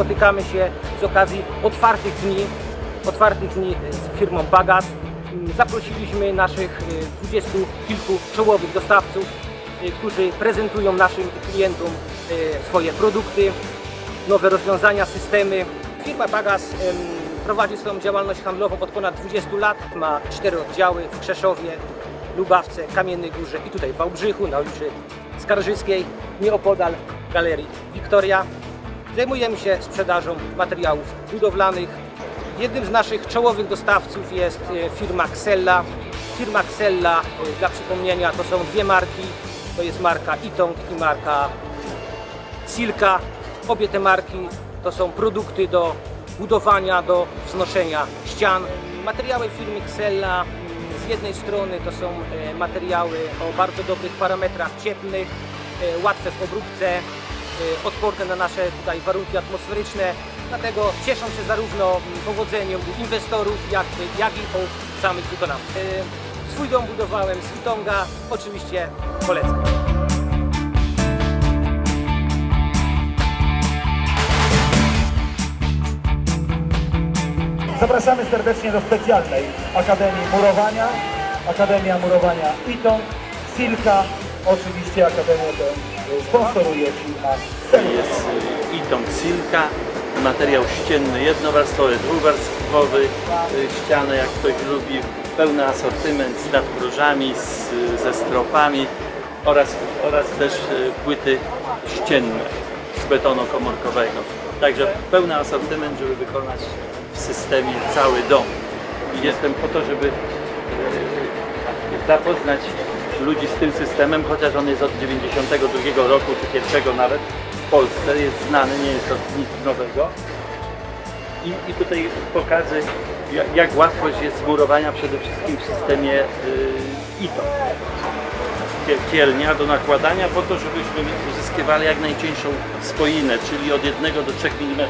spotykamy się z okazji otwartych dni, otwartych dni z firmą Bagas. Zaprosiliśmy naszych y, dwudziestu kilku czołowych dostawców, y, którzy prezentują naszym klientom y, swoje produkty, nowe rozwiązania, systemy. Firma Bagas prowadzi swoją działalność handlową od ponad 20 lat. Ma cztery oddziały w Krzeszowie, Lubawce, Kamiennej Górze i tutaj w Wałbrzychu na ulicy Skarżyskiej, nieopodal Galerii Wiktoria. Zajmujemy się sprzedażą materiałów budowlanych. Jednym z naszych czołowych dostawców jest e, firma Xella. Firma Xella, e, dla przypomnienia, to są dwie marki. To jest marka Itong i marka Silka. Obie te marki to są produkty do budowania, do wznoszenia ścian. Materiały firmy Xella mm, z jednej strony to są e, materiały o bardzo dobrych parametrach cieplnych, łatwe w obróbce, odporne na nasze tutaj warunki atmosferyczne. Dlatego cieszą się zarówno powodzeniem inwestorów, jak, jak i u samych wykonawców. E, Swój dom budowałem z Itonga, oczywiście polecam. Zapraszamy serdecznie do specjalnej Akademii Murowania. Akademia Murowania Itong, Silka, oczywiście Akademia tę sponsoruje firma jest Itong Silka, materiał ścienny jednowarstwowy, dwuwarstwowy, y, ściany jak ktoś lubi, pełny asortyment z nadprożami, z, ze stropami oraz, oraz też y, płyty ścienne z betonu komórkowego. Także pełny asortyment, żeby wykonać w systemie cały dom. I jestem po to, żeby y, zapoznać ludzi z tym systemem, chociaż on jest od 92 roku, czy pierwszego nawet w Polsce, jest znany, nie jest to nic nowego. I, i tutaj pokażę, jak, jak łatwość jest zmurowania przede wszystkim w systemie y, ITO. Kie- Kielnia do nakładania po to, żebyśmy uzyskiwali jak najcieńszą spoinę, czyli od 1 do 3 mm.